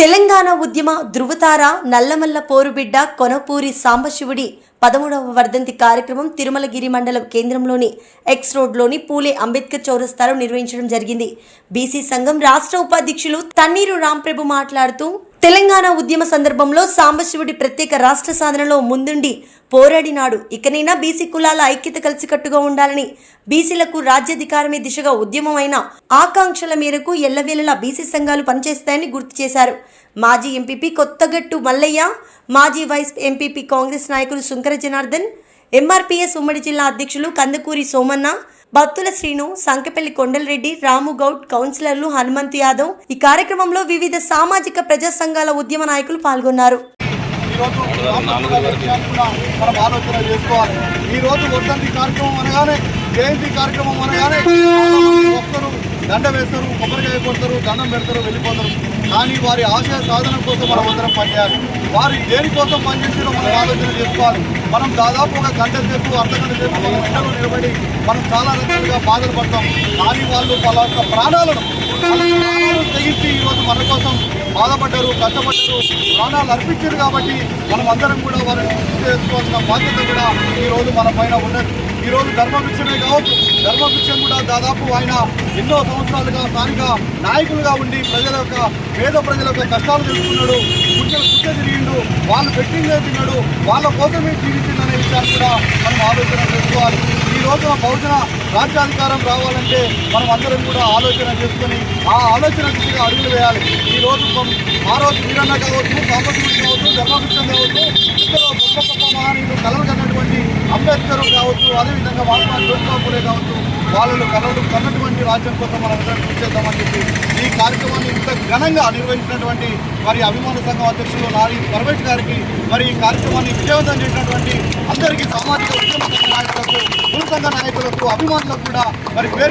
తెలంగాణ ఉద్యమ ధృవతార నల్లమల్ల పోరుబిడ్డ కొనపూరి సాంబశివుడి పదమూడవ వర్ధంతి కార్యక్రమం తిరుమలగిరి మండలం కేంద్రంలోని ఎక్స్ రోడ్లోని పూలే అంబేద్కర్ చౌరస్తాలో నిర్వహించడం జరిగింది. బీసీ సంఘం రాష్ట్ర ఉపాధ్యక్షులు తన్నీరు రాంప్రభు మాట్లాడుతూ తెలంగాణ ఉద్యమ సందర్భంలో సాంబశివుడి ప్రత్యేక రాష్ట్ర సాధనలో ముందుండి పోరాడినాడు. ఇకనైనా బీసీ కులాల ఐక్యత కలిసికట్టుగా ఉండాలని బీసీలకు రాజ్యాధికారమే దిశగా ఉద్యమమైన ఆకాంక్షల మేరకు ఎల్లవేళలా బీసీ సంఘాలు పనిచేస్తాయని గుర్తు చేశారు. మాజీ ఎంపీపీ కొత్తగట్టు మల్లయ్య మాజీ వైస్ ఎంపీపీ కాంగ్రెస్ నాయకులు శుంకర జనార్దన్ ఎంఆర్పీఎస్ ఉమ్మడి జిల్లా అధ్యక్షులు కందుకూరి సోమన్న భక్తుల శ్రీను సంకపల్లి కొండలరెడ్డి రాముగౌడ్ కౌన్సిలర్లు హనుమంత్ యాదవ్ ఈ కార్యక్రమంలో వివిధ సామాజిక ప్రజా సంఘాల ఉద్యమ నాయకులు పాల్గొన్నారు. ఈరోజు రామకృష్ణ ఈ రోజు వర్ధంతి కార్యక్రమం అనగానే జయంతి కార్యక్రమం అనగానే గంట దండ వేస్తారు కొబ్బరికాయ కొడతారు దండం పెడతారు వెళ్ళిపోతారు. కానీ వారి ఆశయ సాధన కోసం మనం అందరం పనిచేయాలి. వారు దేనికోసం పనిచేసినా మనం ఆలోచన చేసుకోవాలి. మనం దాదాపు ఒక గంట సేపు అర్ధ గంట సేపు మనం ఎండలో నిలబడి మనం చాలా రకాలుగా బాధలు పడతాం. కానీ వాళ్ళు వాళ్ళ యొక్క ప్రాణాలను వాళ్ళ ప్రాణాలను తెగించి ఈరోజు మన కోసం బాధపడ్డారు కష్టపడ్డారు ప్రాణాలు అర్పించారు కాబట్టి మనం అందరం కూడా వారిని గుర్తు చేసుకోవాల్సిన బాధ్యత కూడా ఈ రోజు మన పైన ఉన్నది. ఈ రోజు ధర్మభిక్షమే కావచ్చు ధర్మభిక్షం కూడా దాదాపు ఆయన ఎన్నో సంవత్సరాలుగా స్థానిక నాయకులుగా ఉండి ప్రజల యొక్క పేద ప్రజల యొక్క కష్టాలు తెలుసుకున్నాడు. గుడ్డలు తిరిగిండు వాళ్ళు పెట్టిందే తిన్నాడు వాళ్ళ కోసమే జీవించింది అనే విషయాన్ని కూడా మనం ఆలోచన చేసుకోవాలి. ఈ రోజున బహుజన రాజ్యాధికారం రావాలంటే మనం అందరం కూడా ఆలోచన చేసుకొని ఆ ఆలోచన దిశగా అడుగులు వేయాలి. ఈ రోజు ఆ రోజు వీరన్న కావచ్చు సాంబశివుడు కావచ్చు ధర్మభిక్షం కావచ్చు ఇద్దరు గొప్ప గొప్ప మహానీయులు కలలు కన్నటువంటి అంబేద్కర్ కావచ్చు అదేవిధంగా మహాత్మా జ్యోతిరావు కావచ్చు వాళ్ళు కలవడం కన్నటువంటి రాజ్యం కోసం మనం అందరం కృషి చేద్దామని చెప్పి ఈ కార్యక్రమాన్ని ఇంత ఘనంగా నిర్వహించినటువంటి మరి అభిమాన సంఘం అధ్యక్షులు నారి పరమేష్ గారికి మరి ఈ కార్యక్రమాన్ని విజయవంతం చేసినటువంటి అందరికీ సామాజిక ఉద్యమ సంఘ నాయకులకు కుల సంఘ నాయకులకు అభిమానులకు కూడా మరి పేరు